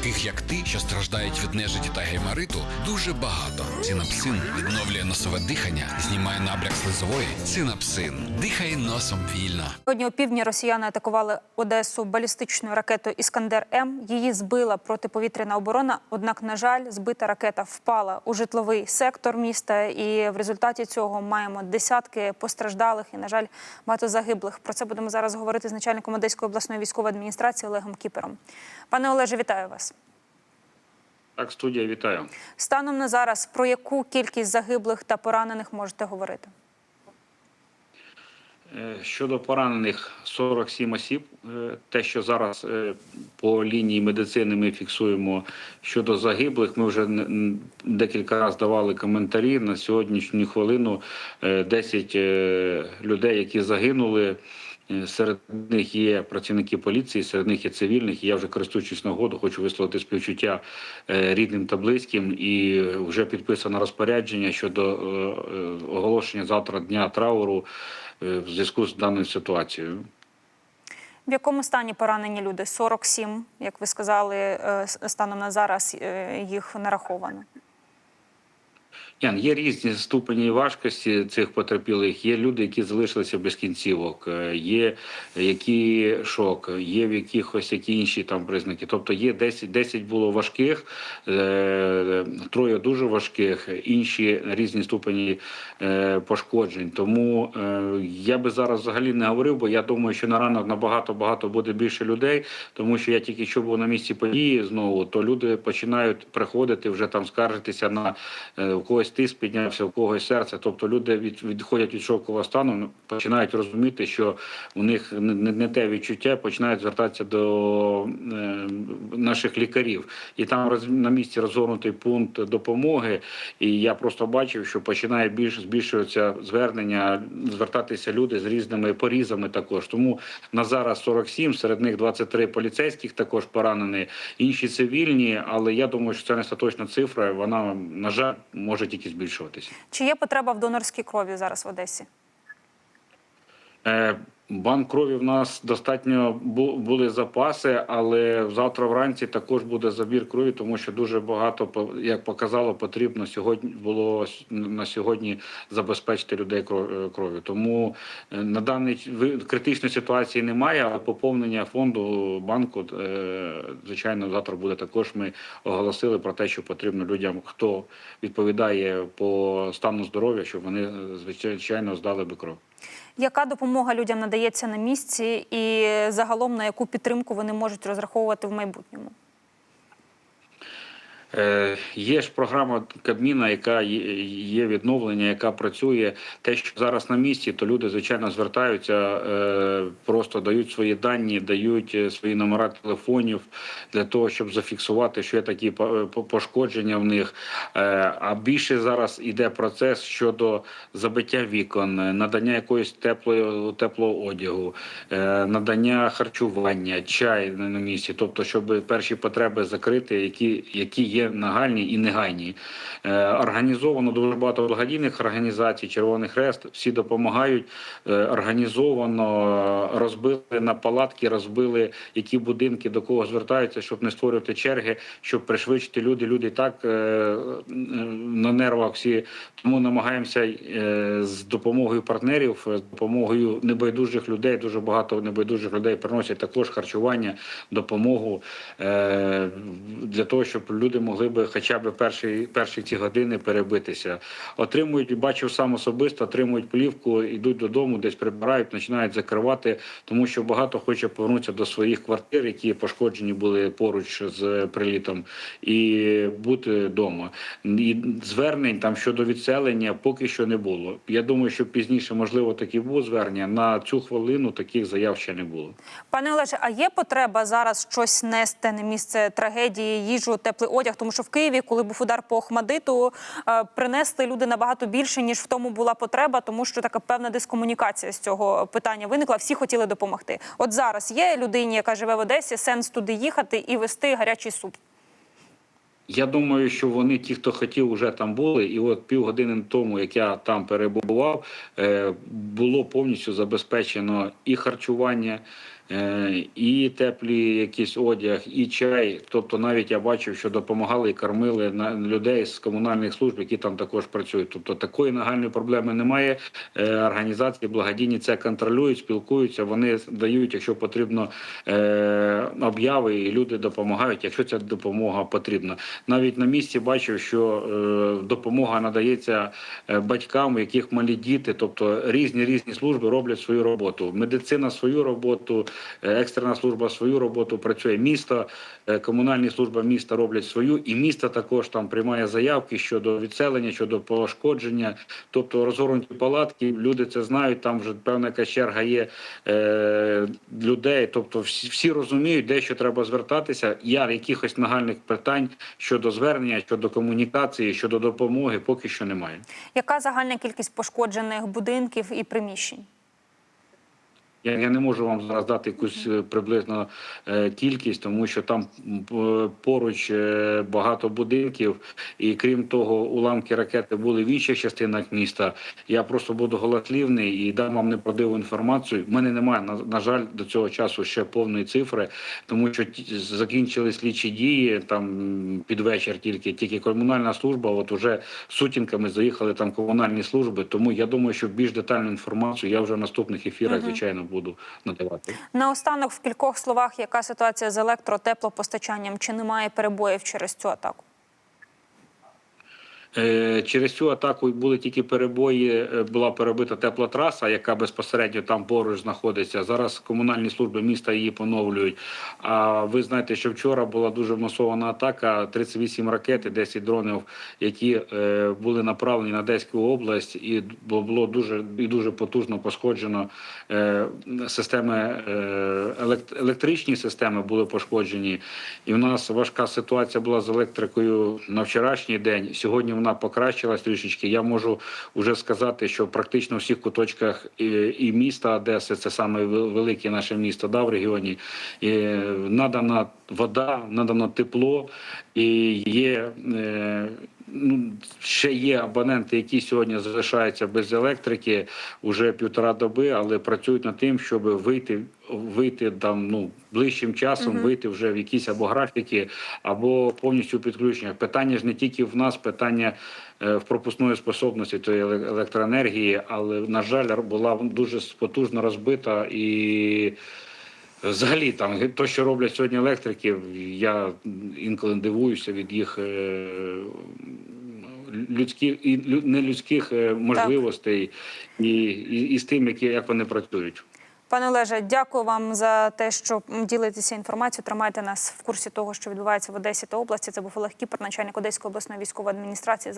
таких як ти, що страждають від нежиті та геймариту, дуже багато. Цинапсин відновлює носове дихання, знімає набряк слизової. Цинапсин. Дихай носом вільно. Сьогодні півдні росіяни атакували Одесу балістичною ракетою Іскандер М. Її збила протиповітряна оборона. Однак, на жаль, збита ракета впала у житловий сектор міста, і в результаті цього маємо десятки постраждалих і, на жаль, багато загиблих. Про це будемо зараз говорити з начальником Одеської обласної військової адміністрації Олегом Кіпером. Пане Олеже, вітаю вас. Так, студія, вітаю. Станом на зараз про яку кількість загиблих та поранених можете говорити? Е, Щодо поранених 47 осіб, е, те, що зараз е, по лінії медицини ми фіксуємо щодо загиблих, ми вже декілька разів давали коментарі на сьогоднішню хвилину. е, 10 е, людей, які загинули. Е, Серед них є працівники поліції, серед них є цивільних. Я вже користуючись нагоду, хочу висловити співчуття е, рідним та близьким. І вже підписано розпорядження щодо е, оголошення завтра дня трауру в зв'язку з даною ситуацією. В якому стані поранені люди? 47, як ви сказали, станом на зараз їх нараховано. Ян, є різні ступені важкості цих потерпілих. Є люди, які залишилися без кінцівок, е, є які шок, є в якихось які інші там признаки. Тобто є 10, 10 було важких, е, троє дуже важких, інші різні ступені е, пошкоджень. Тому я би зараз взагалі не говорив, бо я думаю, що на ранок набагато багато буде більше людей, тому що я тільки що був на місці події знову, то люди починають приходити вже там скаржитися на у когось тиск піднявся, у когось серце. Тобто люди від, відходять від шокового стану, ну, починають розуміти, що у них не, не, не те відчуття, починають звертатися до е, наших лікарів. І там роз, на місці розгорнутий пункт допомоги. І я просто бачив, що починає більш збільшуватися звернення, звертатися люди з різними порізами також. Тому на зараз 47, серед них 23 поліцейських також поранені, інші цивільні. Але я думаю, що це не остаточна цифра. Вона на жаль може тільки збільшуватися. Чи є потреба в донорській крові зараз в Одесі? Е, Банк крові в нас достатньо бу- були запаси, але завтра вранці також буде забір крові, тому що дуже багато як показало, потрібно сьогодні було на сьогодні забезпечити людей е, кров'ю. Тому е, на даний критичної ситуації немає, але поповнення фонду банку е, звичайно завтра буде також. Ми оголосили про те, що потрібно людям, хто відповідає по стану здоров'я, щоб вони звичайно здали би кров. Яка допомога людям надається на місці, і загалом на яку підтримку вони можуть розраховувати в майбутньому? Е, Є ж програма Кабміна, яка є- відновлення, яка працює. Те, що зараз на місці, то люди звичайно звертаються, е, просто дають свої дані, дають е, свої номера телефонів для того, щоб зафіксувати, що є такі по- по- пошкодження в них. А більше зараз іде процес щодо забиття вікон, надання якоїсь теплої теплого одягу, надання харчування, чай на місці, тобто, щоб перші потреби закрити, які, які є нагальні і негайні. Е, Організовано дуже багато благодійних організацій, Червоний Хрест, всі допомагають. Е, Організовано розбили на палатки, розбили які будинки до кого звертаються, щоб не створювати черги, щоб пришвидшити люди. Люди так е, на нервах всі. Тому намагаємося з допомогою партнерів, з допомогою небайдужих людей. Дуже багато небайдужих людей приносять також харчування, допомогу для того, щоб люди могли би хоча б перші, перші ці години перебитися. Отримують, бачив сам особисто, отримують плівку, йдуть додому, десь прибирають, починають закривати, тому що багато хоче повернутися до своїх квартир, які пошкоджені були поруч з прилітом, і бути вдома. І звернень там щодо відселення поки що не було. Я думаю, що пізніше, можливо, такі було звернення. На цю хвилину таких заяв ще не було. Пане Олеже, а є потреба зараз щось нести на місце трагедії, їжу, теплий одяг? Тому що в Києві, коли був удар по Охмадиту, е, принесли люди набагато більше, ніж в тому була потреба, тому що така певна дискомунікація з цього питання виникла. Всі хотіли допомогти. От зараз є людині, яка живе в Одесі, сенс туди їхати і вести гарячий суп. Я думаю, що вони, ті, хто хотів, вже там були. І от півгодини тому, як я там перебував, е, було повністю забезпечено і харчування, і теплі якісь одяг, і чай. Тобто, навіть я бачив, що допомагали і кормили на людей з комунальних служб, які там також працюють. Тобто такої нагальної проблеми немає. Е, Організації благодійні це контролюють, спілкуються. Вони дають, якщо потрібно, е, обяви, і люди допомагають, якщо ця допомога потрібна. Навіть на місці бачив, що е, допомога надається е, батькам, у яких малі діти, тобто різні різні служби роблять свою роботу. Медицина свою роботу, е, екстрена служба свою роботу працює. Місто, е, комунальні служби міста роблять свою, і місто також там приймає заявки щодо відселення, щодо пошкодження. Тобто розгорнуті палатки, люди це знають. Там вже певна якась черга є е, людей. Тобто, всі, всі розуміють, де що треба звертатися. Я якихось нагальних питань щодо звернення, щодо комунікації, щодо допомоги, поки що немає. Яка загальна кількість пошкоджених будинків і приміщень? Я, я не можу вам зараз дати якусь е, приблизно е, кількість, тому що там поруч е, багато будинків, і крім того, уламки ракети були в інших частинах міста. Я просто буду голослівний і дам вам неправдиву інформацію. У мене немає на, на жаль до цього часу ще повної цифри, тому що ті- закінчили слідчі дії там під вечір. Тільки тільки комунальна служба. От уже сутінками заїхали там комунальні служби. Тому я думаю, що більш детальну інформацію я вже в наступних ефірах, звичайно, буду надавати. Наостанок в кількох словах, яка ситуація з електротеплопостачанням? Чи немає перебоїв через цю атаку? Е, Через цю атаку були тільки перебої. е, Була перебита тепла траса, яка безпосередньо там поруч знаходиться. Зараз комунальні служби міста її поновлюють. А ви знаєте, що вчора була дуже масована атака: 38 ракет, і 10 дронів, які е, були направлені на Одеську область, і було дуже і дуже потужно пошкоджено системи електричні системи були пошкоджені. І в нас важка ситуація була з електрикою на вчорашній день. Сьогодні вона покращилась трішечки. Я можу вже сказати, що практично в всіх куточках і, міста Одеси, це саме велике наше місто, да, в регіоні, надана вода, надано тепло, і є. Е, Ну, ще є абоненти, які сьогодні залишаються без електрики вже півтора доби, але працюють над тим, щоб вийти, вийти там ну ближчим часом, вийти вже в якісь або графіки, або повністю підключення. Питання ж не тільки в нас, питання е, в пропускної способності тої електроенергії, але на жаль, була дуже потужно розбита і. Взагалі, там то, що роблять сьогодні електрики, я інколи дивуюся від їх е, людських і лю- нелюдських е, можливостей і, і, і з тим, які як вони працюють. Пане Олеже, дякую вам за те, що ділитеся інформацією. Тримайте нас в курсі того, що відбувається в Одесі та області. Це був Олег Кіпер, начальник Одеської обласної військової адміністрації.